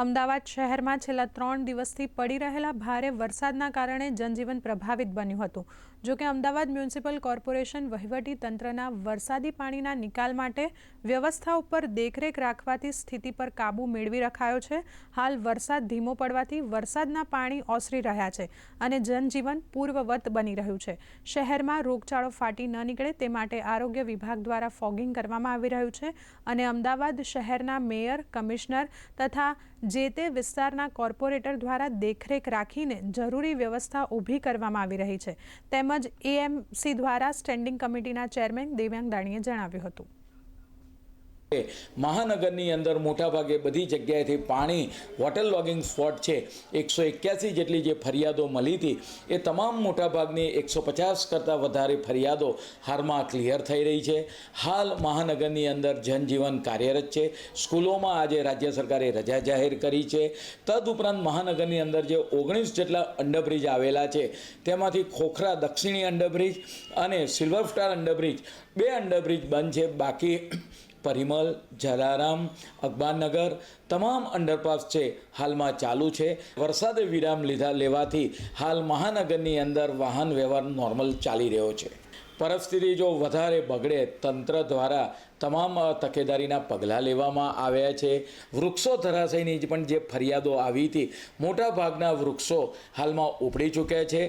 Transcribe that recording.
અમદાવાદ શહેરમાં છેલ્લા ત્રણ દિવસથી પડી રહેલા ભારે વરસાદના કારણે જનજીવન પ્રભાવિત બન્યું હતું. જોકે અમદાવાદ મ્યુનિસિપલ કોર્પોરેશન વહીવટી તંત્રના વરસાદી પાણીના નિકાલ માટે વ્યવસ્થા ઉપર દેખરેખ રાખવાથી સ્થિતિ પર કાબૂ મેળવી રખાયો છે. હાલ વરસાદ ધીમો પડવાથી વરસાદના પાણી ઓસરી રહ્યા છે અને જનજીવન પૂર્વવત બની રહ્યું છે. શહેરમાં રોગચાળો ફાટી ન નીકળે તે માટે આરોગ્ય વિભાગ દ્વારા ફોગિંગ કરવામાં આવી રહ્યું છે અને અમદાવાદ શહેરના મેયર, કમિશનર તથા જે તે વિસ્તારના કોર્પોરેટર દ્વારા દેખરેખ રાખીને જરૂરી વ્યવસ્થા ઊભી કરવામાં આવી રહી છે. તેમજ એએમસી દ્વારા સ્ટેન્ડિંગ કમિટીના ચેરમેન દેવ્યાંગ દાણીએ જણાવ્યું હતું. મહાનગરની અંદર મોટાભાગે બધી જગ્યાએથી પાણી વોટર લોગિંગ સ્પોટ છે. એકસો એક્યાસી જેટલી જે ફરિયાદો મળી હતી, એ તમામ મોટાભાગની એકસો પચાસ કરતાં વધારે ફરિયાદો હાલમાં ક્લિયર થઈ રહી છે. હાલ મહાનગરની અંદર જનજીવન કાર્યરત છે. સ્કૂલોમાં આજે રાજ્ય સરકારે રજા જાહેર કરી છે. તદુપરાંત મહાનગરની અંદર જે ઓગણીસ જેટલા અંડરબ્રિજ આવેલા છે, તેમાંથી ખોખરા દક્ષિણી અંડરબ્રિજ અને સિલ્વર સ્ટાર અંડરબ્રિજ બે અંડરબ્રિજ બંધ છે. બાકી પરિમલ, જલારામ, અકબારનગર તમામ અંડરપાસ છે. હાલમાં ચાલુ છે. વરસાદે વિરામ લીધા લેવાથી હાલ મહાનગરની અંદર વાહન વ્યવહાર નોર્મલ ચાલી રહ્યો છે. પરિસ્થિતિ જો વધારે બગડે, તંત્ર દ્વારા તમામ તકેદારીના પગલાં લેવામાં આવ્યા છે. વૃક્ષો ધરાશયની પણ જે ફરિયાદો આવી હતી, મોટાભાગના વૃક્ષો હાલમાં ઉપડી ચૂક્યા છે.